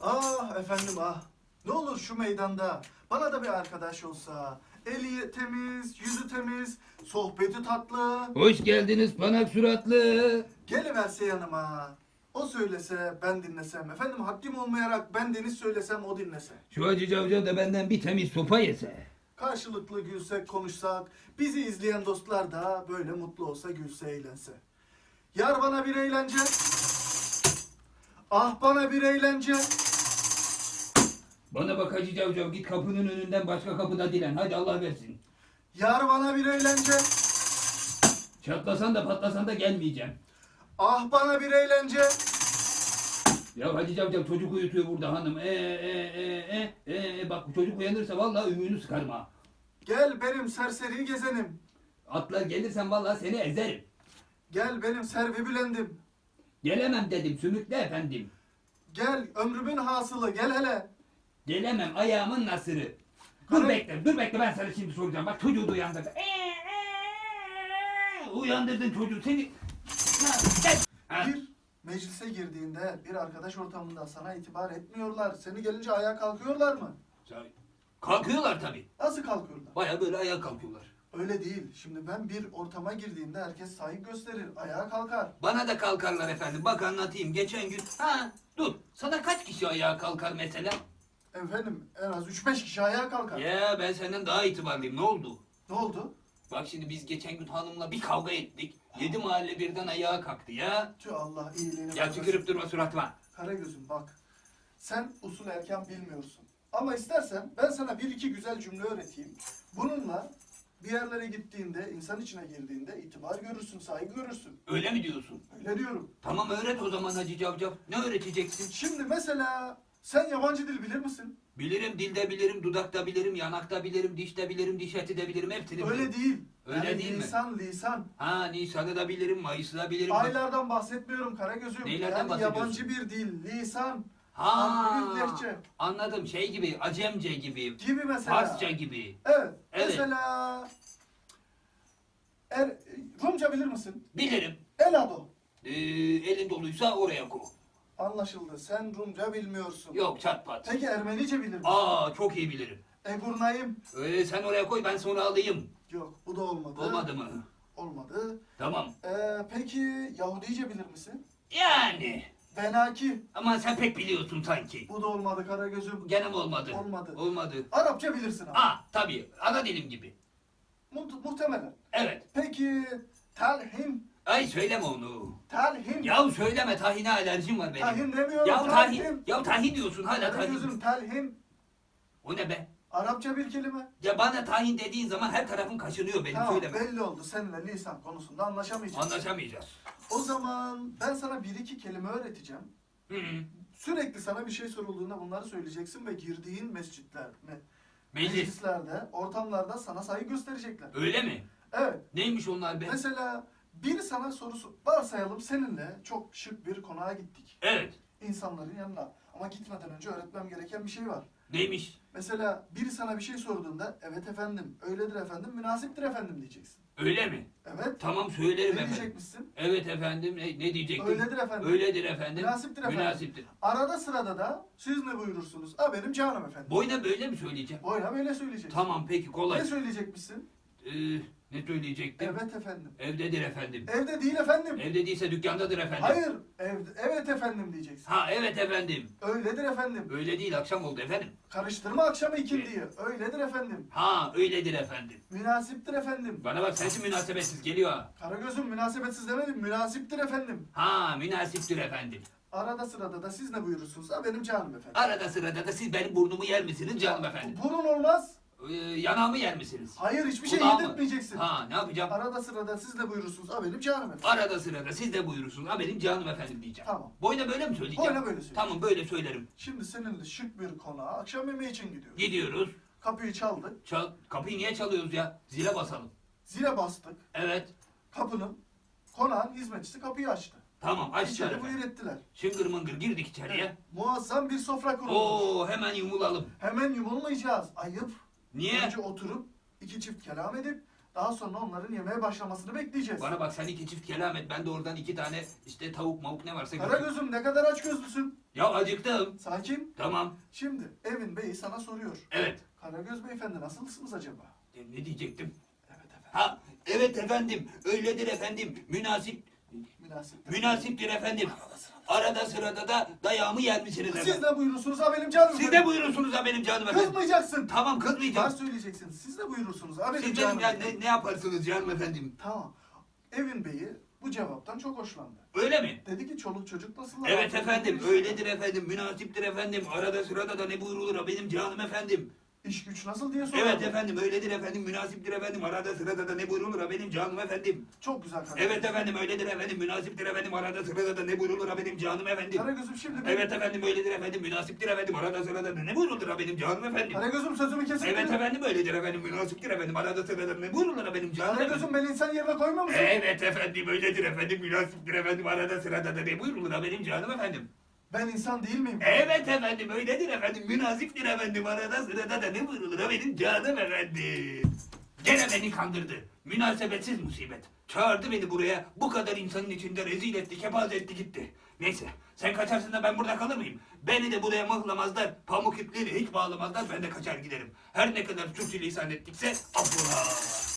Ah efendim ah. Ne olur şu meydanda bana da bir arkadaş olsa. Eli temiz, yüzü temiz, sohbeti tatlı. Hoş geldiniz panak suratlı. Geliverse yanıma. O söylese ben dinlesem. Efendim haddim olmayarak ben deniz söylesem o dinlese. Şu Hacı Cavcav da benden bir temiz sopa yese. Karşılıklı gülsek konuşsak. Bizi izleyen dostlar da böyle mutlu olsa gülse eğlense. Yar bana bir eğlence. Ah bana bir eğlence. Bana bak Hacı Cavcav git kapının önünden başka kapıda dilen. Hadi Allah versin. Yar bana bir eğlence. Çatlasan da patlasan da gelmeyeceğim. Ah bana bir eğlence. Ya Hacı Cavcav çocuk uyutuyor burada hanım. E e e e e bak bu çocuk uyanırsa vallahi ümüğünü sıkarım ha. Gel benim serseri gezenim. Atlar gelirsen vallahi seni ezerim. Gel benim servi bülendim. Gelemem dedim sümüklü efendim. Gel ömrümün hasılı gel hele. Gelemem ayağımın nasırı. Dur bekle, dur bekle ben sana şimdi soracağım. Bak çocuğu da uyandırdı. Uyandırdın çocuğu seni. Ha, Bir meclise girdiğinde bir arkadaş ortamında sana itibar etmiyorlar. Seni gelince ayağa kalkıyorlar mı? Kalkıyorlar tabii. Nasıl kalkıyorlar? Baya böyle ayağa kalkıyorlar. Öyle değil. Şimdi ben bir ortama girdiğimde herkes saygı gösterir. Ayağa kalkar. Bana da kalkarlar efendim. Bak anlatayım. Geçen gün... Ha dur. Sana kaç kişi ayağa kalkar mesela? Efendim en az 3-5 kişi ayağa kalkar. Ya ben senden daha itibarlıyım. Ne oldu? Ne oldu? Bak şimdi biz geçen gün hanımla bir kavga ettik. Yedi mahalle birden ayağa kalktı ya. Tüh Allah iyiliğini Ya versin. tükürüp durma suratıma. Karagöz'üm bak. Sen usul erken bilmiyorsun. Ama istersen ben sana bir iki güzel cümle öğreteyim. Bununla bir yerlere gittiğinde, insan içine girdiğinde itibar görürsün, saygı görürsün. Öyle mi diyorsun? Öyle diyorum. Tamam öğret o zaman Hacı Cavcav. Ne öğreteceksin? Şimdi mesela sen yabancı dil bilir misin? Bilirim, dilde bilirim, dudakta bilirim, yanakta bilirim, dişte bilirim, diş eti de bilirim, hepsini Öyle değil. Öyle yani değil mi? lisan, lisan. Ha Nisan'ı da bilirim, Mayıs'ı da bilirim. Aylardan bahsetmiyorum Karagöz'üm. Neylerden yani yabancı bir dil, lisan, Ha lehçe anladım şey gibi, Acemce gibi, gibi mesela. Farsça gibi. Evet. Evet. Mesela er, Rumca bilir misin? Bilirim. Elado. Ee, elin doluysa oraya koy. Anlaşıldı. Sen Rumca bilmiyorsun. Yok çat pat. Peki Ermenice bilir misin? Aa çok iyi bilirim. Egurnayim. Ee, sen oraya koy ben sonra alayım. Yok bu da olmadı. Olmadı mı? Olmadı. Tamam. Ee, peki Yahudice bilir misin? Yani. Benaki. Ama sen pek biliyorsun sanki. Bu da olmadı Karagöz'üm. Gene mi olmadı? Olmadı. Olmadı. Arapça bilirsin ama. Ha tabii. Ana dilim gibi. Mu- muhtemelen. Evet. Peki telhin. Ay söyleme onu. Telhin. Ya söyleme tahine alerjim var benim. Tahin demiyorum. Ya tahin, ya tahin diyorsun hala tahin. Karagöz'üm telhin. O ne be? Arapça bir kelime. Ya bana tahin dediğin zaman her tarafım kaşınıyor benim Tamam söyleme. belli oldu. Seninle lisan konusunda anlaşamayacağız. Anlaşamayacağız. O zaman ben sana bir iki kelime öğreteceğim. Hı hı. Sürekli sana bir şey sorulduğunda bunları söyleyeceksin ve girdiğin mescitler, me- Meclis. meclislerde, ortamlarda sana saygı gösterecekler. Öyle mi? Evet. Neymiş onlar be? Mesela biri sana sorusu varsayalım seninle çok şık bir konağa gittik. Evet. İnsanların yanına. Ama gitmeden önce öğretmem gereken bir şey var. Neymiş? Mesela biri sana bir şey sorduğunda evet efendim, öyledir efendim, münasiptir efendim diyeceksin. Öyle mi? Evet. Tamam söylerim Ne efendim. diyecekmişsin? Evet efendim. Ne, ne diyecektim? Öyledir efendim. Öyledir efendim. Münasiptir efendim. Münasiptir. Arada sırada da siz ne buyurursunuz? Ha benim canım efendim. Boyuna böyle mi söyleyeceğim? Boyuna böyle söyleyeceksin. Tamam peki kolay. Ne söyleyecekmişsin? Ee, ne söyleyecektim? Evet efendim. Evdedir efendim. Evde değil efendim. Evde değilse dükkandadır efendim. Hayır, evde, evet efendim diyeceksin. Ha evet efendim. Öyledir efendim. Öyle değil akşam oldu efendim. Karıştırma akşamı ikindiyi. Öyledir efendim. Ha öyledir efendim. Münasiptir efendim. Bana bak sensin münasebetsiz geliyor ha. Karagöz'üm münasebetsiz demedim. Münasiptir efendim. Ha münasiptir efendim. Arada sırada da siz ne buyurursunuz? Ha benim canım efendim. Arada sırada da siz benim burnumu yer misiniz canım efendim? Bunun olmaz. Ee, yanağımı yer misiniz? Hayır hiçbir şey Kulağımı. yedirtmeyeceksin. Ha ne yapacağım? Arada sırada siz ne buyurursunuz? Ha benim canım efendim. Arada sırada siz de buyurursunuz. Ha benim canım efendim diyeceğim. Tamam. Boyuna böyle mi söyleyeceğim? Boyuna böyle söyleyeceğim. Tamam böyle söylerim. Şimdi seninle şık bir konağa akşam yemeği için gidiyoruz. Gidiyoruz. Kapıyı çaldık. Çal, kapıyı niye çalıyoruz ya? Zile basalım. Zile bastık. Evet. Kapının konağın hizmetçisi kapıyı açtı. Tamam açtılar İçeri efendim. buyur ettiler. Şıngır mıngır girdik içeriye. Muazzam bir sofra kurulmuş. Oo hemen yumulalım. Hemen yumulmayacağız. Ayıp. Niye? Önce oturup iki çift kelam edip Daha sonra onların yemeye başlamasını bekleyeceğiz. Bana bak sen iki çift kelam et. Ben de oradan iki tane işte tavuk mavuk ne varsa götür. Karagöz'üm ne kadar aç gözlüsün. Ya acıktım. Sakin. Tamam. Şimdi evin beyi sana soruyor. Evet. Karagöz beyefendi nasılsınız acaba? E, Ne diyecektim? Evet efendim. Ha evet efendim. Öyledir efendim. Münasip Münasip. münasiptir efendim. Arada sırada da dayağımı yer misiniz efendim? Siz de buyurursunuz ha benim canım. Siz de buyurursunuz ha benim canım efendim. Kızmayacaksın. Tamam Var kızmayacağım. söyleyeceksiniz. Siz de buyurursunuz ha benim Siz canım. benim ya, ne, ne yaparsınız canım efendim? Tamam. Evin beyi bu cevaptan çok hoşlandı. Öyle mi? Dedi ki çoluk çocuk nasıl? Evet efendim, öyledir efendim, münasiptir efendim. Arada sırada da ne buyurulur ha benim canım efendim. İş güç nasıl diye sordu. Evet efendim, öyledir efendim, münasiptir efendim. Arada sırada da ne buyurulur ha benim canım efendim. Çok güzel Karagöz. Evet efendim, öyledir efendim, münasiptir efendim. Arada sırada da ne buyurulur ha benim canım efendim. Karagöz'üm şimdi Evet efendim, öyledir efendim, münasiptir efendim. Arada sırada da ne buyurulur ha benim canım efendim. Karagöz'üm sözümü kesin. Evet efendim, öyledir efendim, münasiptir efendim. Arada sırada da ne buyurulur ha benim canım efendim. Karagöz'üm beni insan yerine koyma mısın? Evet efendim, öyledir efendim, münasiptir efendim. Arada sırada da ne buyurulur ha benim canım efendim. Ben insan değil miyim? Evet efendim öyledir efendim münasiptir efendim arada sırada da ne buyurulur benim canım efendim. Gene beni kandırdı. Münasebetsiz musibet. Çağırdı beni buraya. Bu kadar insanın içinde rezil etti, kepaze etti gitti. Neyse sen kaçarsın da ben burada kalır mıyım? Beni de buraya mıhlamazlar, pamuk ipliğiyle hiç bağlamazlar ben de kaçar giderim. Her ne kadar suç lisan ettikse affola.